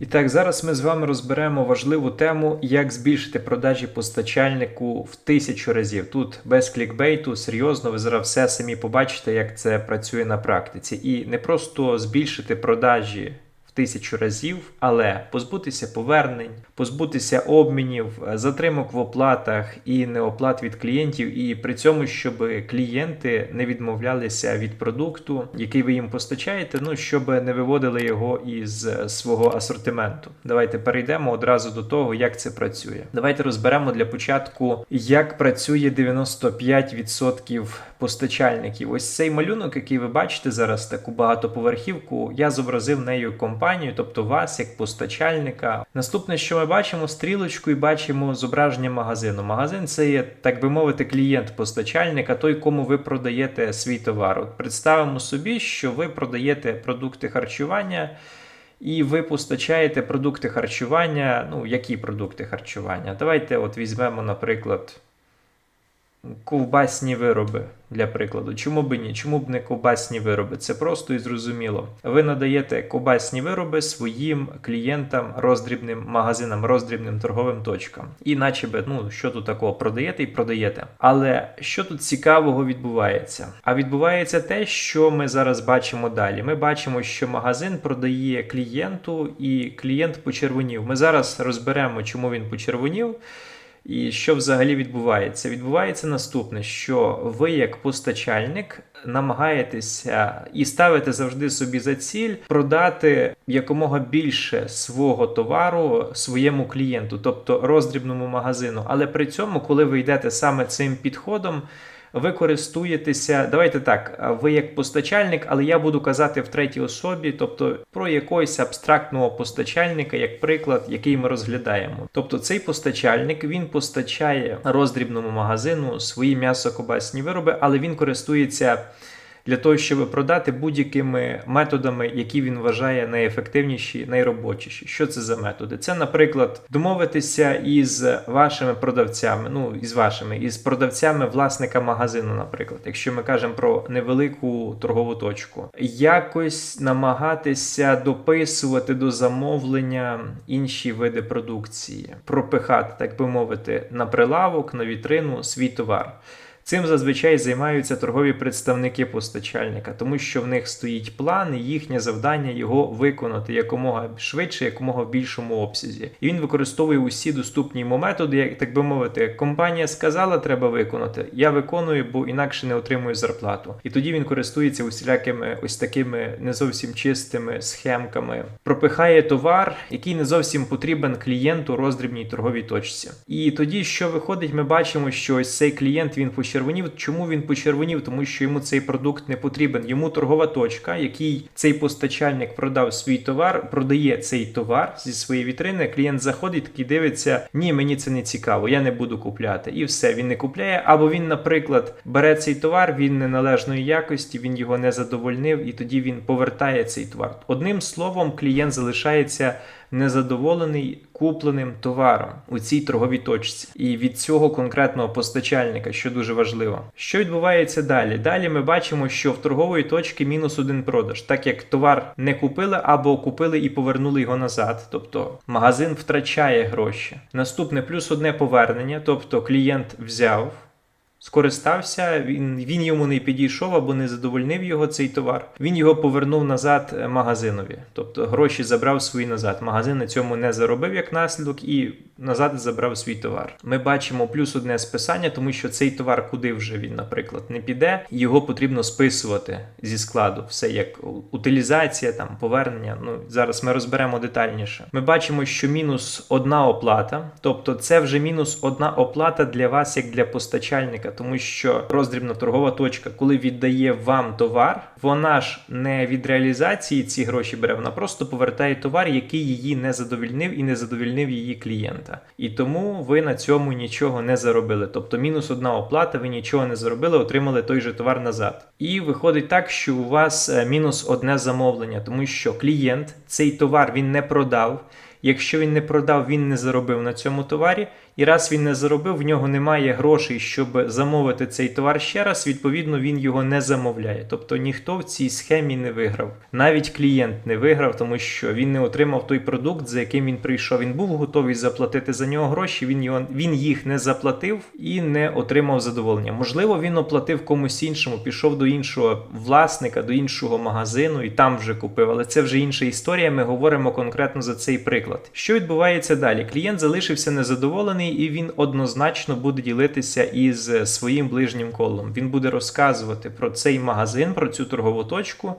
І так, зараз ми з вами розберемо важливу тему, як збільшити продажі постачальнику в тисячу разів. Тут без клікбейту, серйозно, ви зараз все самі побачите, як це працює на практиці. І не просто збільшити продажі тисячу разів, але позбутися повернень, позбутися обмінів, е, затримок в оплатах і неоплат від клієнтів, і при цьому, щоб клієнти не відмовлялися від продукту, який ви їм постачаєте, ну щоб не виводили його із е, свого асортименту. Давайте перейдемо одразу до того, як це працює. Давайте розберемо для початку, як працює 95% постачальників. Ось цей малюнок, який ви бачите зараз, таку багатоповерхівку, я зобразив нею компанію, тобто вас як постачальника. Наступне, що ми бачимо, стрілочку і бачимо зображення магазину. Магазин це є, так би мовити, клієнт постачальника, той, кому ви продаєте свій товар. От представимо собі, що ви продаєте продукти харчування. І ви постачаєте продукти харчування. Ну, які продукти харчування? Давайте от візьмемо, наприклад, ковбасні вироби для прикладу. Чому б ні? Чому б не ковбасні вироби? Це просто і зрозуміло. Ви надаєте ковбасні вироби своїм клієнтам, роздрібним магазинам, роздрібним торговим точкам. І наче би, ну що тут такого продаєте і продаєте. Але що тут цікавого відбувається? А відбувається те, що ми зараз бачимо далі. Ми бачимо, що магазин продає клієнту, і клієнт почервонів. Ми зараз розберемо, чому він почервонів. І що взагалі відбувається? Відбувається наступне, що ви, як постачальник, намагаєтеся і ставите завжди собі за ціль продати якомога більше свого товару своєму клієнту, тобто роздрібному магазину. Але при цьому, коли ви йдете саме цим підходом, ви користуєтеся, давайте так, ви як постачальник, але я буду казати в третій особі, тобто про якогось абстрактного постачальника, як приклад, який ми розглядаємо. Тобто цей постачальник він постачає роздрібному магазину свої м'ясо-кобасні вироби, але він користується. Для того, щоб продати будь-якими методами, які він вважає найефективніші, найробочіші. Що це за методи? Це, наприклад, домовитися із вашими продавцями, ну із вашими, із продавцями власника магазину, наприклад, якщо ми кажемо про невелику торгову точку, якось намагатися дописувати до замовлення інші види продукції, пропихати, так би мовити, на прилавок, на вітрину свій товар. Цим зазвичай займаються торгові представники постачальника, тому що в них стоїть план, і їхнє завдання його виконати якомога швидше, якомога в більшому обсязі. І він використовує усі доступні йому методи, як так би мовити, компанія сказала, треба виконати. Я виконую, бо інакше не отримую зарплату. І тоді він користується усілякими ось такими не зовсім чистими схемками, пропихає товар, який не зовсім потрібен клієнту роздрібній торговій точці. І тоді, що виходить, ми бачимо, що ось цей клієнт він почервонів. Чому він почервонів? Тому що йому цей продукт не потрібен. Йому торгова точка, який цей постачальник продав свій товар, продає цей товар зі своєї вітрини. Клієнт заходить такий дивиться: ні, мені це не цікаво, я не буду купляти. І все, він не купляє. Або він, наприклад, бере цей товар, він неналежної якості, він його не задовольнив, і тоді він повертає цей товар. Одним словом, клієнт залишається незадоволений купленим товаром у цій торговій точці, і від цього конкретного постачальника, що дуже важливо. Що відбувається далі? Далі ми бачимо, що в торгової точки мінус один продаж, так як товар не купили або купили і повернули його назад. Тобто магазин втрачає гроші. Наступне плюс одне повернення, тобто клієнт взяв. Скористався, він він йому не підійшов або не задовольнив його цей товар. Він його повернув назад е, магазинові, тобто гроші забрав свої назад. Магазин на цьому не заробив як наслідок і назад забрав свій товар. Ми бачимо плюс одне списання, тому що цей товар, куди вже він, наприклад, не піде, його потрібно списувати зі складу. Все як утилізація, там повернення. Ну зараз ми розберемо детальніше. Ми бачимо, що мінус одна оплата, тобто це вже мінус одна оплата для вас, як для постачальника тому що роздрібна торгова точка, коли віддає вам товар, вона ж не від реалізації ці гроші бере, вона просто повертає товар, який її не задовільнив і не задовільнив її клієнта. І тому ви на цьому нічого не заробили. Тобто мінус одна оплата, ви нічого не заробили, отримали той же товар назад. І виходить так, що у вас е, мінус одне замовлення, тому що клієнт цей товар він не продав. Якщо він не продав, він не заробив на цьому товарі, І раз він не заробив, в нього немає грошей, щоб замовити цей товар ще раз. Відповідно, він його не замовляє. Тобто ніхто в цій схемі не виграв. Навіть клієнт не виграв, тому що він не отримав той продукт, за яким він прийшов. Він був готовий заплатити за нього гроші. Він його він їх не заплатив і не отримав задоволення. Можливо, він оплатив комусь іншому, пішов до іншого власника, до іншого магазину і там вже купив. Але це вже інша історія. Ми говоримо конкретно за цей приклад. Що відбувається далі? Клієнт залишився незадоволений, і він однозначно буде ділитися із своїм ближнім колом. Він буде розказувати про цей магазин, про цю торгову точку.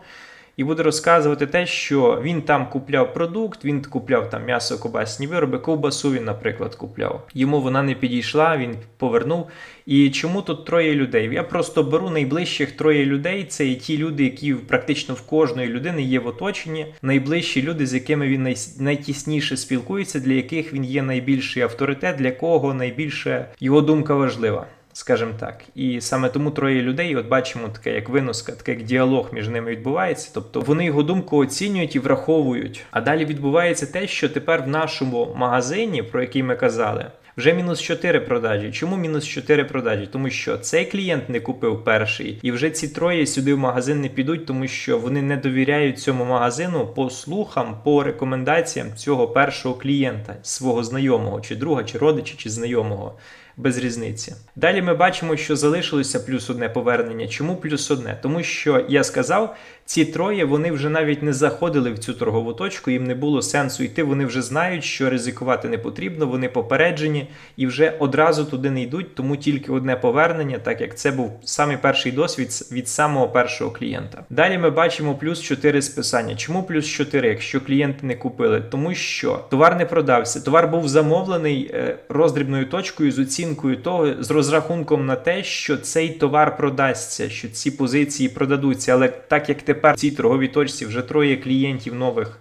І буде розказувати те, що він там купляв продукт, він купляв там м'ясо, кобасні вироби, ковбасу він, наприклад, купляв. Йому вона не підійшла, він повернув. І чому тут троє людей? Я просто беру найближчих троє людей. Це і ті люди, які практично в кожної людини є в оточенні. Найближчі люди, з якими він най... найтісніше спілкується, для яких він є найбільший авторитет, для кого найбільше його думка важлива. Скажімо так, і саме тому троє людей, от бачимо таке, як виноска, таке як діалог між ними відбувається. Тобто вони його думку оцінюють і враховують. А далі відбувається те, що тепер в нашому магазині, про який ми казали, вже мінус 4 продажі. Чому мінус 4 продажі? Тому що цей клієнт не купив перший, і вже ці троє сюди в магазин не підуть, тому що вони не довіряють цьому магазину по слухам, по рекомендаціям цього першого клієнта, свого знайомого, чи друга, чи родича, чи знайомого без різниці. Далі ми бачимо, що залишилося плюс одне повернення. Чому плюс одне? Тому що я сказав, ці троє вони вже навіть не заходили в цю торгову точку, їм не було сенсу йти. Вони вже знають, що ризикувати не потрібно, вони попереджені і вже одразу туди не йдуть, тому тільки одне повернення, так як це був самий перший досвід від самого першого клієнта. Далі ми бачимо плюс 4 списання. Чому плюс 4, якщо клієнти не купили? Тому що товар не продався, товар був замовлений е, роздрібною точкою з оцінкою того, з розрахунком на те, що цей товар продасться, що ці позиції продадуться. Але так як тепер в цій торговій точці вже троє клієнтів нових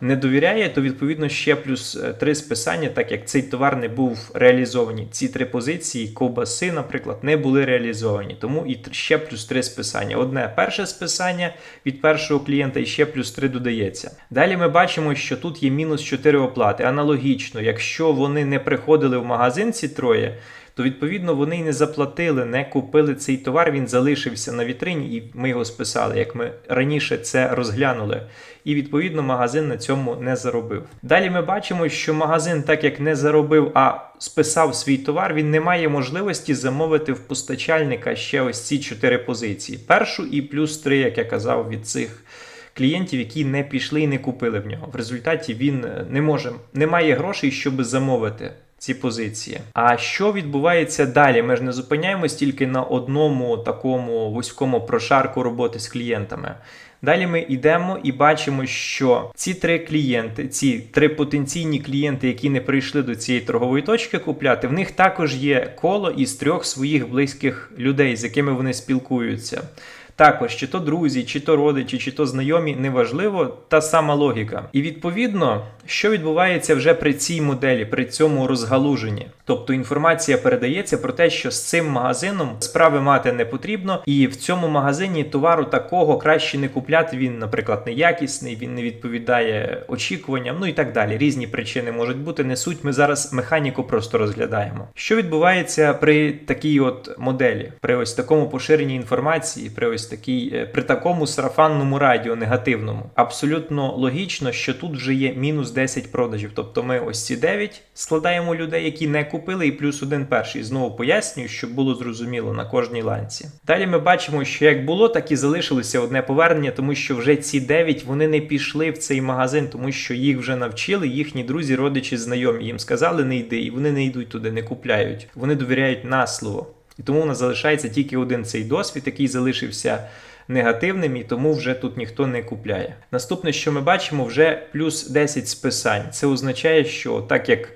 не довіряє, то відповідно ще плюс е, три списання, так як цей товар не був реалізований. Ці три позиції, ковбаси, наприклад, не були реалізовані. Тому і ще плюс три списання. Одне перше списання від першого клієнта і ще плюс три додається. Далі ми бачимо, що тут є мінус 4 оплати. Аналогічно, якщо вони не приходили в магазин, ці троє то відповідно вони не заплатили, не купили цей товар. Він залишився на вітрині, і ми його списали, як ми раніше це розглянули. І відповідно магазин на цьому не заробив. Далі ми бачимо, що магазин, так як не заробив, а списав свій товар, він не має можливості замовити в постачальника ще ось ці чотири позиції. Першу і плюс три, як я казав, від цих. Клієнтів, які не пішли і не купили в нього. В результаті він не може, не має грошей, щоб замовити ці позиції. А що відбувається далі? Ми ж не зупиняємось тільки на одному такому вузькому прошарку роботи з клієнтами. Далі ми йдемо і бачимо, що ці три клієнти, ці три потенційні клієнти, які не прийшли до цієї торгової точки купляти, в них також є коло із трьох своїх близьких людей, з якими вони спілкуються. Також, чи то друзі, чи то родичі, чи то знайомі, неважливо, та сама логіка. І відповідно, що відбувається вже при цій моделі, при цьому розгалуженні. Тобто інформація передається про те, що з цим магазином справи мати не потрібно, і в цьому магазині товару такого краще не купляти. Він, наприклад, неякісний, він не відповідає очікуванням, ну і так далі. Різні причини можуть бути. Не суть. Ми зараз механіку просто розглядаємо. Що відбувається при такій от моделі, при ось такому поширенні інформації, при ось такій, е, при такому сарафанному радіо негативному? Абсолютно логічно, що тут вже є мінус 10 продажів. Тобто ми ось ці 9 складаємо людей, які не купили, і плюс один перший. Знову пояснюю, щоб було зрозуміло на кожній ланці. Далі ми бачимо, що як було, так і залишилося одне повернення, тому що вже ці 9 вони не пішли в цей магазин, тому що їх вже навчили, їхні друзі, родичі, знайомі. Їм сказали, не йди, і вони не йдуть туди, не купляють. Вони довіряють на слово. І тому у нас залишається тільки один цей досвід, який залишився негативним, і тому вже тут ніхто не купляє. Наступне, що ми бачимо, вже плюс 10 списань. Це означає, що так як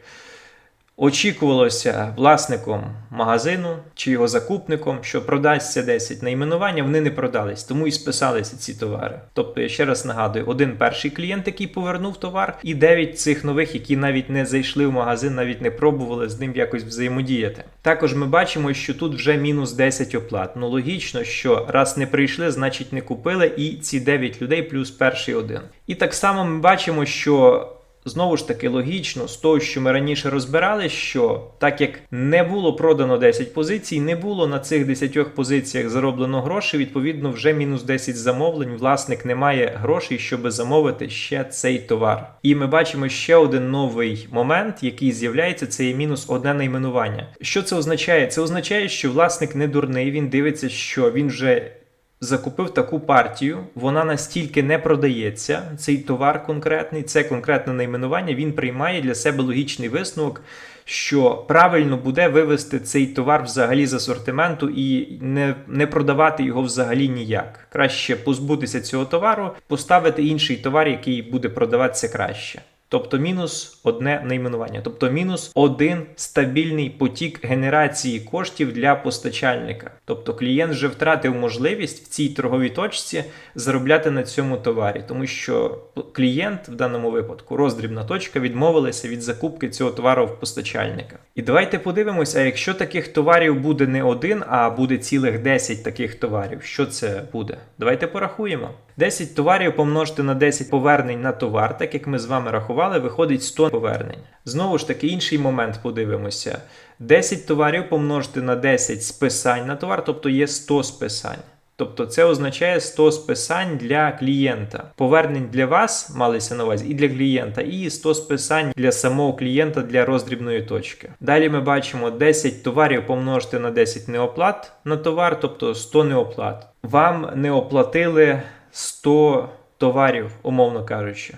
очікувалося власником магазину чи його закупником, що продасться 10 найменування, вони не продались, тому і списалися ці товари. Тобто, я ще раз нагадую, один перший клієнт, який повернув товар, і 9 цих нових, які навіть не зайшли в магазин, навіть не пробували з ним якось взаємодіяти. Також ми бачимо, що тут вже мінус 10 оплат. Ну логічно, що раз не прийшли, значить не купили, і ці 9 людей плюс перший один. І так само ми бачимо, що Знову ж таки, логічно, з того, що ми раніше розбирали, що так як не було продано 10 позицій, не було на цих 10 позиціях зароблено грошей, відповідно, вже мінус 10 замовлень. Власник не має грошей, щоб замовити ще цей товар. І ми бачимо ще один новий момент, який з'являється, це є мінус одне найменування. Що це означає? Це означає, що власник не дурний, він дивиться, що він вже закупив таку партію, вона настільки не продається, цей товар конкретний, це конкретне найменування, він приймає для себе логічний висновок, що правильно буде вивести цей товар взагалі з асортименту і не, не продавати його взагалі ніяк. Краще позбутися цього товару, поставити інший товар, який буде продаватися краще. Тобто мінус одне найменування, тобто мінус один стабільний потік генерації коштів для постачальника. Тобто клієнт вже втратив можливість в цій торговій точці заробляти на цьому товарі, тому що клієнт в даному випадку, роздрібна точка, відмовилася від закупки цього товару в постачальника. І давайте подивимося, а якщо таких товарів буде не один, а буде цілих 10 таких товарів, що це буде? Давайте порахуємо. 10 товарів помножити на 10 повернень на товар, так як ми з вами рахували, виходить 100 повернень. Знову ж таки, інший момент подивимося. 10 товарів помножити на 10 списань на товар, тобто є 100 списань. Тобто це означає 100 списань для клієнта. Повернень для вас малися на увазі і для клієнта, і 100 списань для самого клієнта для роздрібної точки. Далі ми бачимо 10 товарів помножити на 10 неоплат на товар, тобто 100 неоплат. Вам не оплатили 100 товарів, умовно кажучи.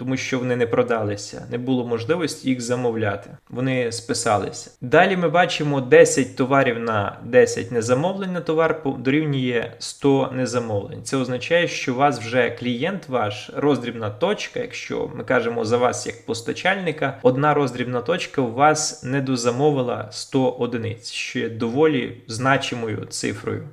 Тому що вони не продалися, не було можливості їх замовляти. Вони списалися. Далі ми бачимо 10 товарів на 10 незамовлень на товар дорівнює 100 незамовлень. Це означає, що у вас вже клієнт ваш роздрібна точка. Якщо ми кажемо за вас як постачальника, одна роздрібна точка у вас не дозамовила 100 одиниць, що є доволі значимою цифрою.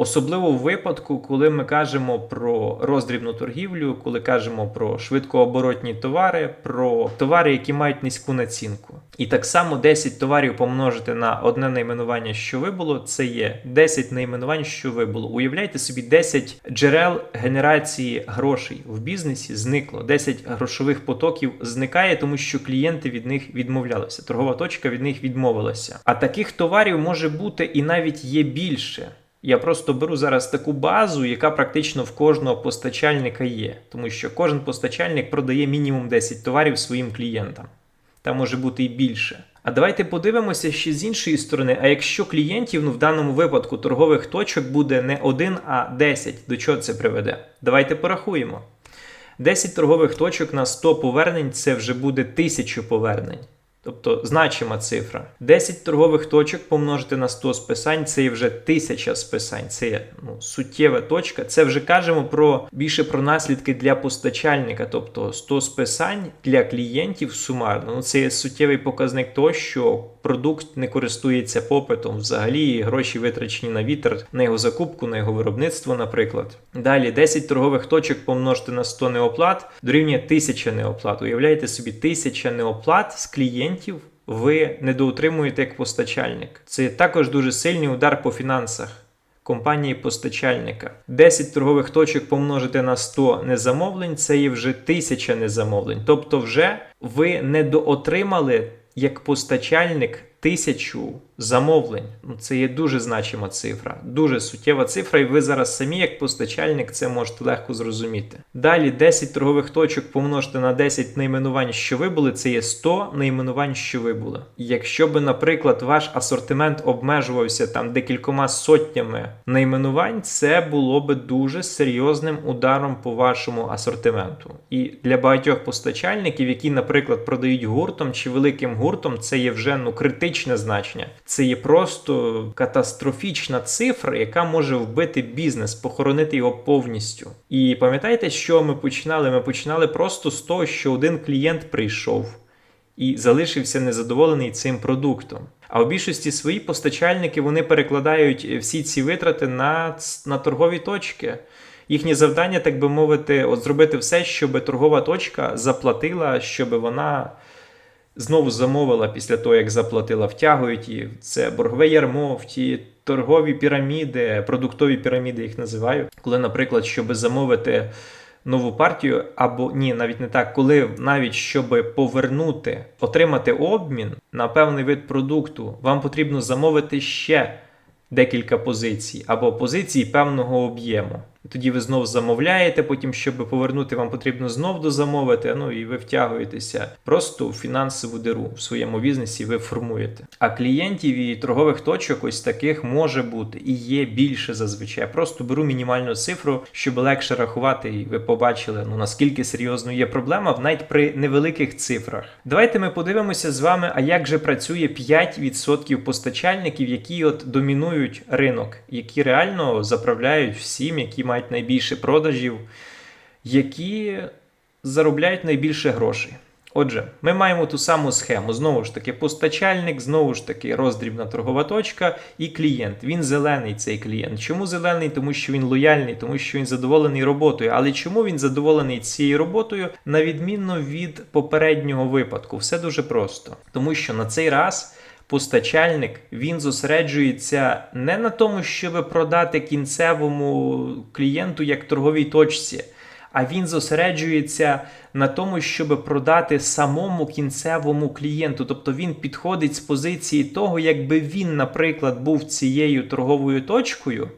Особливо в випадку, коли ми кажемо про роздрібну торгівлю, коли кажемо про швидкооборотні товари, про товари, які мають низьку націнку. І так само 10 товарів помножити на одне найменування, що вибуло, це є 10 найменувань, що вибуло. Уявляйте собі, 10 джерел генерації грошей в бізнесі зникло, 10 грошових потоків зникає, тому що клієнти від них відмовлялися. Торгова точка від них відмовилася. А таких товарів може бути і навіть є більше. Я просто беру зараз таку базу, яка практично в кожного постачальника є, тому що кожен постачальник продає мінімум 10 товарів своїм клієнтам. Там може бути і більше. А давайте подивимося ще з іншої сторони. А якщо клієнтів, ну в даному випадку торгових точок буде не 1, а 10, до чого це приведе? Давайте порахуємо. 10 торгових точок на 100 повернень це вже буде 1000 повернень. Тобто значима цифра. 10 торгових точок помножити на 100 списань це вже 1000 списань. Це ну, суттєва точка. Це вже кажемо про більше про наслідки для постачальника, тобто 100 списань для клієнтів сумарно. Ну, Це є суттєвий показник того, що продукт не користується попитом, взагалі гроші витрачені на вітер, на його закупку, на його виробництво, наприклад. Далі 10 торгових точок помножити на 100 неоплат дорівнює 1000 неоплат. Уявляєте собі, 1000 неоплат з клієнтів. Ви недоутримуєте як постачальник. Це також дуже сильний удар по фінансах компанії постачальника. 10 торгових точок помножити на 100 незамовлень це є вже 1000 незамовлень. Тобто, вже ви недоотримали як постачальник тисячу замовлень. Ну, Це є дуже значима цифра, дуже суттєва цифра, і ви зараз самі, як постачальник, це можете легко зрозуміти. Далі 10 торгових точок помножити на 10 найменувань, що вибули, це є 100 найменувань, що вибули. Якщо би, наприклад, ваш асортимент обмежувався там декількома сотнями найменувань, це було би дуже серйозним ударом по вашому асортименту. І для багатьох постачальників, які, наприклад, продають гуртом чи великим гуртом, це є вже ну критичне значення. Це є просто катастрофічна цифра, яка може вбити бізнес, похоронити його повністю. І пам'ятаєте, що ми починали? Ми починали просто з того, що один клієнт прийшов і залишився незадоволений цим продуктом. А в більшості свої постачальники вони перекладають всі ці витрати на, на торгові точки. Їхнє завдання, так би мовити, от зробити все, щоб торгова точка заплатила, щоб вона знову замовила після того, як заплатила, втягують її. Це боргове ярмо, в ті торгові піраміди, продуктові піраміди їх називають. Коли, наприклад, щоб замовити нову партію, або ні, навіть не так, коли навіть щоб повернути, отримати обмін на певний вид продукту, вам потрібно замовити ще декілька позицій або позиції певного об'єму. Тоді ви знов замовляєте, потім, щоб повернути, вам потрібно знов дозамовити, ну і ви втягуєтеся просто у фінансову диру в своєму бізнесі ви формуєте. А клієнтів і торгових точок ось таких може бути і є більше зазвичай. Я просто беру мінімальну цифру, щоб легше рахувати, і ви побачили, ну наскільки серйозно є проблема, навіть при невеликих цифрах. Давайте ми подивимося з вами, а як же працює 5% постачальників, які от домінують ринок, які реально заправляють всім, які мають найбільше продажів, які заробляють найбільше грошей. Отже, ми маємо ту саму схему. Знову ж таки, постачальник, знову ж таки, роздрібна торгова точка і клієнт. Він зелений цей клієнт. Чому зелений? Тому що він лояльний, тому що він задоволений роботою. Але чому він задоволений цією роботою, на відмінно від попереднього випадку? Все дуже просто. Тому що на цей раз. Постачальник він зосереджується не на тому, щоб продати кінцевому клієнту як торговій точці, а він зосереджується на тому, щоб продати самому кінцевому клієнту. Тобто він підходить з позиції того, якби він, наприклад, був цією торговою точкою.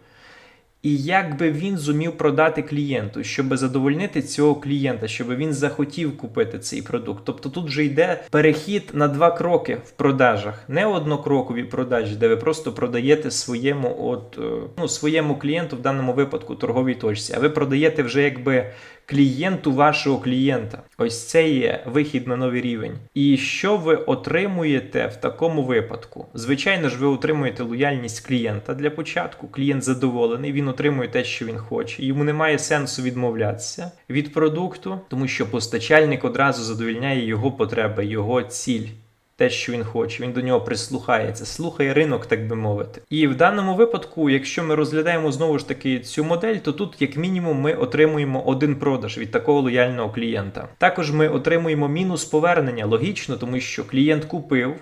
І як би він зумів продати клієнту, щоб задовольнити цього клієнта, щоб він захотів купити цей продукт. Тобто тут вже йде перехід на два кроки в продажах, не однокрокові продажі, де ви просто продаєте своєму от, е, ну, своєму клієнту, в даному випадку торговій точці, а ви продаєте вже якби клієнту вашого клієнта. Ось це є вихід на новий рівень. І що ви отримуєте в такому випадку? Звичайно ж, ви отримуєте лояльність клієнта для початку. Клієнт задоволений, він отримує те, що він хоче. Йому немає сенсу відмовлятися від продукту, тому що постачальник одразу задовільняє його потреби, його ціль. Те, що він хоче, він до нього прислухається, слухає ринок, так би мовити. І в даному випадку, якщо ми розглядаємо знову ж таки цю модель, то тут, як мінімум, ми отримуємо один продаж від такого лояльного клієнта. Також ми отримуємо мінус повернення, логічно, тому що клієнт купив.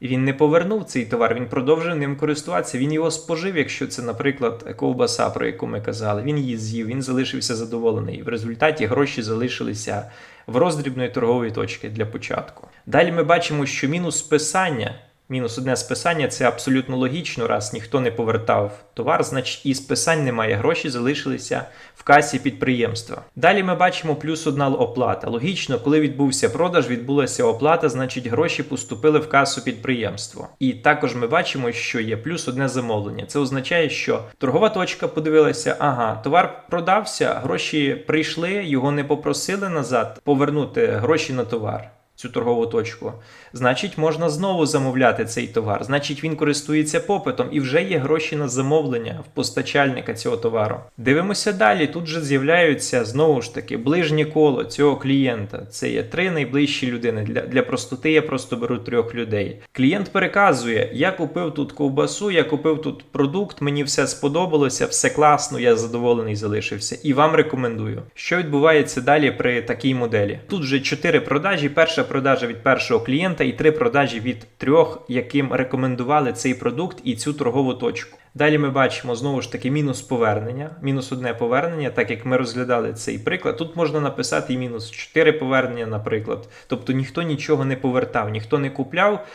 І він не повернув цей товар, він продовжив ним користуватися. Він його спожив, якщо це, наприклад, ковбаса, про яку ми казали. Він її з'їв, він залишився задоволений. В результаті гроші залишилися в роздрібної торгової точки для початку. Далі ми бачимо, що мінус списання. Мінус одне списання це абсолютно логічно, раз ніхто не повертав товар, значить і списань немає. Гроші залишилися в касі підприємства. Далі ми бачимо плюс одна оплата. Логічно, коли відбувся продаж, відбулася оплата, значить гроші поступили в касу підприємства. І також ми бачимо, що є плюс одне замовлення. Це означає, що торгова точка подивилася, ага, товар продався, гроші прийшли, його не попросили назад повернути гроші на товар. Цю торгову точку, значить, можна знову замовляти цей товар. Значить, він користується попитом і вже є гроші на замовлення в постачальника цього товару. Дивимося далі. Тут же з'являються знову ж таки ближнє коло цього клієнта. Це є три найближчі людини. Для для простоти я просто беру трьох людей. Клієнт переказує: я купив тут ковбасу, я купив тут продукт, мені все сподобалося, все класно, я задоволений залишився. І вам рекомендую. Що відбувається далі при такій моделі? Тут вже чотири продажі. Перша продажа від першого клієнта і три продажі від трьох, яким рекомендували цей продукт і цю торгову точку. Далі ми бачимо знову ж таки мінус повернення, мінус одне повернення, так як ми розглядали цей приклад. Тут можна написати і мінус 4 повернення, наприклад. Тобто ніхто нічого не повертав, ніхто не купляв,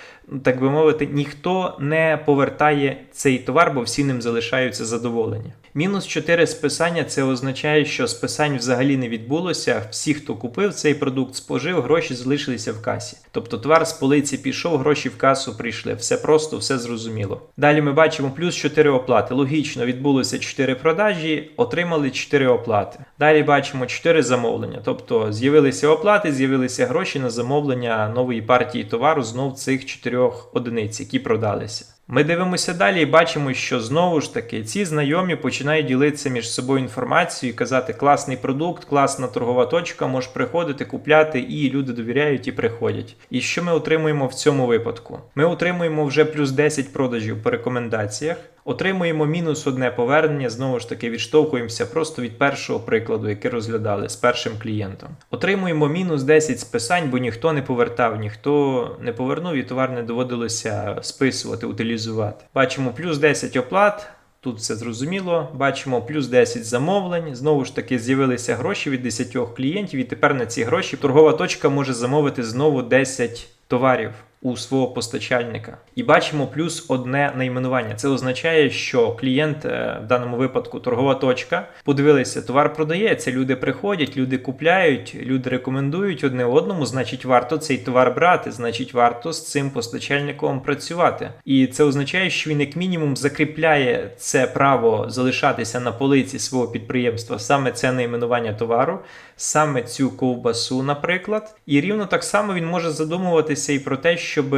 так би мовити, ніхто не повертає цей товар, бо всі ним залишаються задоволені. Мінус 4 списання це означає, що списань взагалі не відбулося. Всі, хто купив цей продукт, спожив, гроші залишилися в касі. Тобто товар з полиці пішов, гроші в касу прийшли. Все просто, все зрозуміло. Далі ми бачимо плюс 4 оплати. Логічно, відбулося 4 продажі, отримали 4 оплати. Далі бачимо 4 замовлення. Тобто з'явилися оплати, з'явилися гроші на замовлення нової партії товару знов цих 4 одиниць, які продалися. Ми дивимося далі і бачимо, що знову ж таки ці знайомі починають ділитися між собою інформацією і казати, класний продукт, класна торгова точка, можеш приходити, купляти, і люди довіряють і приходять. І що ми отримуємо в цьому випадку? Ми отримуємо вже плюс 10 продажів по рекомендаціях. Отримуємо мінус одне повернення, знову ж таки, відштовхуємося просто від першого прикладу, який розглядали з першим клієнтом. Отримуємо мінус 10 списань, бо ніхто не повертав, ніхто не повернув і товар не доводилося списувати, утилізувати. Бачимо плюс 10 оплат. Тут все зрозуміло. Бачимо плюс 10 замовлень. Знову ж таки, з'явилися гроші від 10 клієнтів, і тепер на ці гроші торгова точка може замовити знову 10 товарів у свого постачальника. І бачимо плюс одне найменування. Це означає, що клієнт, е, в даному випадку торгова точка, подивилися, товар продається, люди приходять, люди купляють, люди рекомендують одне одному, значить, варто цей товар брати, значить, варто з цим постачальником працювати. І це означає, що він як мінімум закріпляє це право залишатися на полиці свого підприємства, саме це найменування товару, саме цю ковбасу, наприклад. І рівно так само він може задумуватися і про те, щоб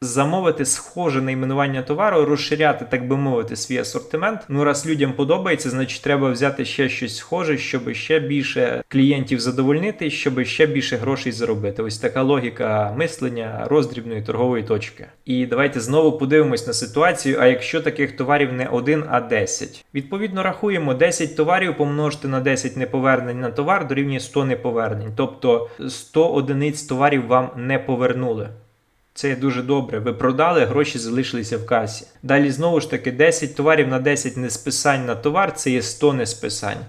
замовити схоже найменування товару, розширяти, так би мовити, свій асортимент. Ну, раз людям подобається, значить треба взяти ще щось схоже, щоб ще більше клієнтів задовольнити, щоб ще більше грошей заробити. Ось така логіка мислення роздрібної торгової точки. І давайте знову подивимось на ситуацію. А якщо таких товарів не один, а 10? Відповідно, рахуємо 10 товарів помножити на 10 неповернень на товар дорівнює 100 неповернень. Тобто 100 одиниць товарів вам не повернули. Це дуже добре. Ви продали, гроші залишилися в касі. Далі знову ж таки 10 товарів на 10 несписань на товар це є 100 несписань.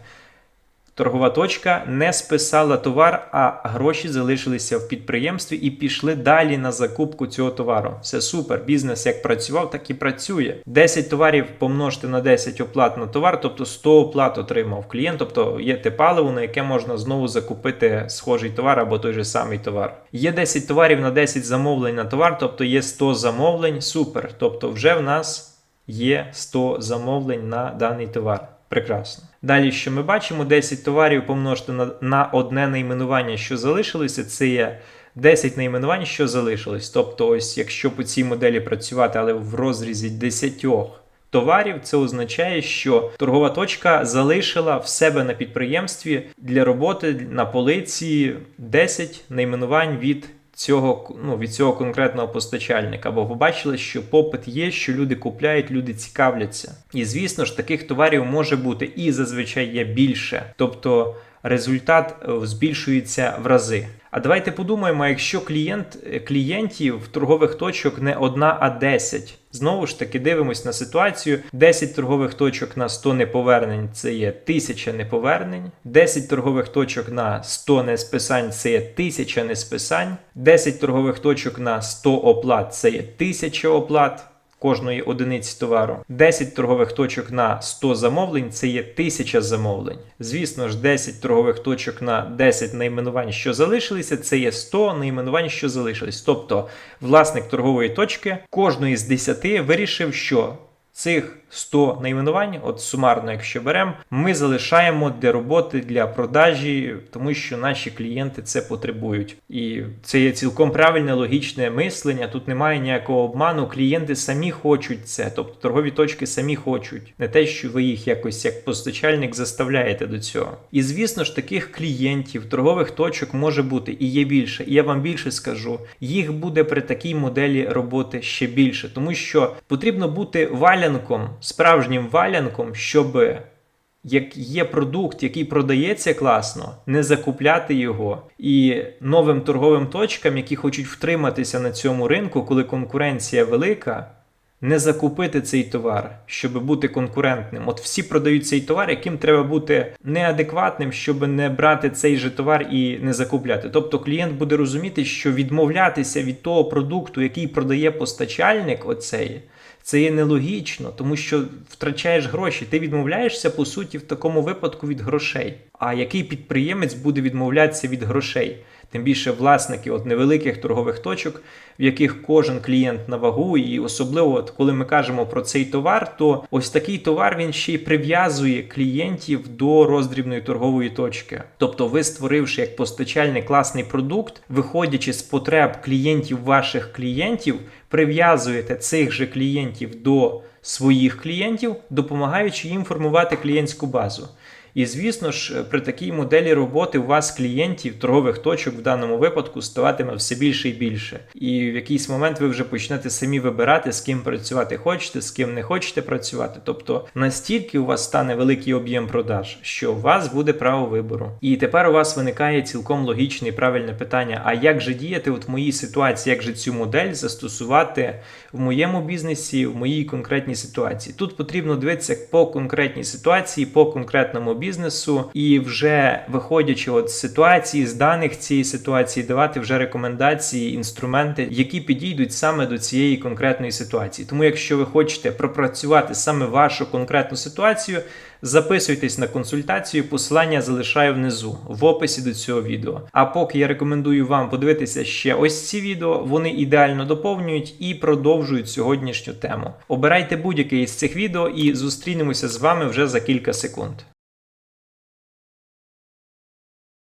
Торгова точка не списала товар, а гроші залишилися в підприємстві і пішли далі на закупку цього товару. Все супер. Бізнес як працював, так і працює. 10 товарів помножити на 10 оплат на товар, тобто 100 оплат отримав клієнт, тобто є те паливо, на яке можна знову закупити схожий товар або той же самий товар. Є 10 товарів на 10 замовлень на товар, тобто є 100 замовлень, супер. Тобто, вже в нас є 100 замовлень на даний товар. Прекрасно. Далі, що ми бачимо, 10 товарів помножити на, на одне найменування, що залишилося, це є 10 найменувань, що залишилось. Тобто, ось якщо по цій моделі працювати, але в розрізі 10 товарів, це означає, що торгова точка залишила в себе на підприємстві для роботи на полиці 10 найменувань від цього ну, від цього конкретного постачальника, бо побачили, що попит є, що люди купляють, люди цікавляться. І звісно ж, таких товарів може бути і зазвичай є більше. Тобто результат е, збільшується в рази. А давайте подумаємо, якщо клієнт клієнтів торгових точок не одна, а 10. Знову ж таки, дивимось на ситуацію: 10 торгових точок на 100 неповернень це є 1000 неповернень, 10 торгових точок на 100 несписань це є 1000 несписань, 10 торгових точок на 100 оплат це є 1000 оплат кожної одиниці товару. 10 торгових точок на 100 замовлень це є 1000 замовлень. Звісно ж, 10 торгових точок на 10 найменувань, що залишилися, це є 100 найменувань, що залишились. Тобто власник торгової точки кожної з 10 вирішив, що цих 100 найменувань, от сумарно, якщо беремо, ми залишаємо для роботи для продажі, тому що наші клієнти це потребують. І це є цілком правильне логічне мислення. Тут немає ніякого обману. Клієнти самі хочуть це, тобто торгові точки самі хочуть, не те, що ви їх якось як постачальник заставляєте до цього. І звісно ж, таких клієнтів, торгових точок може бути і є більше. І я вам більше скажу, їх буде при такій моделі роботи ще більше, тому що потрібно бути валянком справжнім валянком, щоб як є продукт, який продається класно, не закупляти його. І новим торговим точкам, які хочуть втриматися на цьому ринку, коли конкуренція велика. Не закупити цей товар, щоб бути конкурентним. От всі продають цей товар, яким треба бути неадекватним, щоб не брати цей же товар і не закупляти. Тобто клієнт буде розуміти, що відмовлятися від того продукту, який продає постачальник, оцей, це є нелогічно, тому що втрачаєш гроші. Ти відмовляєшся по суті в такому випадку від грошей. А який підприємець буде відмовлятися від грошей? Тим більше власники от невеликих торгових точок, в яких кожен клієнт на вагу, і особливо, от коли ми кажемо про цей товар, то ось такий товар він ще й прив'язує клієнтів до роздрібної торгової точки. Тобто, ви створивши як постачальний класний продукт, виходячи з потреб клієнтів ваших клієнтів, прив'язуєте цих же клієнтів до своїх клієнтів, допомагаючи їм формувати клієнтську базу. І звісно ж, при такій моделі роботи у вас клієнтів, торгових точок в даному випадку ставатиме все більше і більше. І в якийсь момент ви вже почнете самі вибирати, з ким працювати хочете, з ким не хочете працювати. Тобто настільки у вас стане великий об'єм продаж, що у вас буде право вибору. І тепер у вас виникає цілком логічне і правильне питання: а як же діяти от в моїй ситуації, як же цю модель застосувати в моєму бізнесі, в моїй конкретній ситуації? Тут потрібно дивитися по конкретній ситуації, по конкретному бізнесу, і вже виходячи от з ситуації, з даних цієї ситуації, давати вже рекомендації, інструменти, які підійдуть саме до цієї конкретної ситуації. Тому, якщо ви хочете пропрацювати саме вашу конкретну ситуацію, записуйтесь на консультацію. Посилання залишаю внизу в описі до цього відео. А поки я рекомендую вам подивитися ще ось ці відео, вони ідеально доповнюють і продовжують сьогоднішню тему. Обирайте будь-яке із цих відео і зустрінемося з вами вже за кілька секунд.